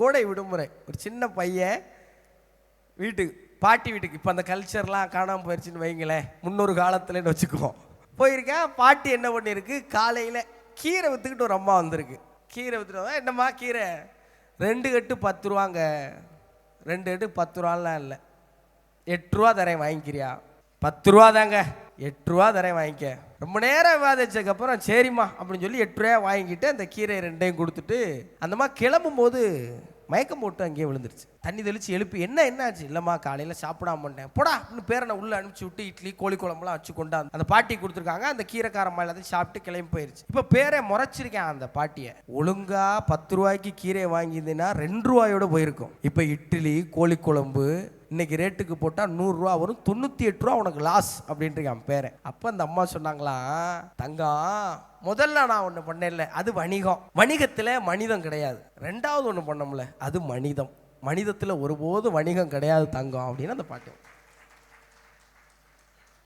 கோடை விடுமுறை. ஒரு சின்ன பையன் வீட்டுக்கு பாட்டி வீட்டுக்கு இப்போ அந்த கல்ச்சர்லாம் காணாமல் போயிடுச்சுன்னு வைங்களேன் முன்னொரு காலத்துலன்னு வச்சுக்குவோம். போயிருக்கேன் பாட்டி என்ன பண்ணியிருக்கு காலையில் கீரை விற்றுக்கிட்டு ஒரு அம்மா வந்திருக்கு. கீரை விற்றுட்டு என்னம்மா கீரை? ரெண்டு கட்டு பத்து ரூபாங்க. ரெண்டு கட்டு பத்து ரூபாலாம் இல்லை. எட்டு ரூபா தரேன் வாங்கிக்கிறியா? பத்து ரூபா தாங்க. எட்டு ரூபா தரேன் வாங்கிக்க. ரொம்ப நேரம் விவாதிச்சதுக்கப்புறம் சரிம்மா அப்படின்னு சொல்லி எட்டு ரூபா வாங்கிட்டு அந்த கீரை ரெண்டையும் கொடுத்துட்டு அந்த மாதிரி கிளம்பும் போது மயக்கம் போட்டு அங்கேயே விழுந்துருச்சு. தண்ணி தெளிச்சு எழுப்பி என்ன என்னாச்சு இல்லைம்மா காலையில் சாப்பிடாம மாட்டேன் போடா! அப்படின்னு பேரனை உள்ளே அனுப்பிச்சு விட்டு இட்லி கோழி குழம்புலாம் வச்சு கொண்டாந்து அந்த பாட்டி கொடுத்துருக்காங்க. அந்த கீரைக்காரம்மா எல்லாத்தையும் சாப்பிட்டு கிளம்பி போயிருச்சு. இப்போ பேரை முறைச்சிருக்கேன் அந்த பாட்டியை. ஒழுங்கா பத்து ரூபாய்க்கு கீரையை வாங்கியிருந்தேன்னா ரெண்டு ரூபாயோட போயிருக்கும். இப்போ இட்லி கோழி குழம்பு இன்னைக்கு ரேட்டுக்கு போட்டால் நூறுரூவா வரும் தொண்ணூற்றி எட்டு ரூபா உனக்கு லாஸ் அப்படின்ட்டு என் பேரை. அப்போ அந்த அம்மா சொன்னாங்களா தங்கம் முதல்ல நான் ஒன்று பண்ணல அது வணிகம். வணிகத்தில் மனிதம் கிடையாது. ரெண்டாவது ஒன்று பண்ணோம்ல அது மனிதம். மனிதத்தில் ஒருபோதும் வணிகம் கிடையாது தங்கம். அப்படின்னு அந்த பாட்டு.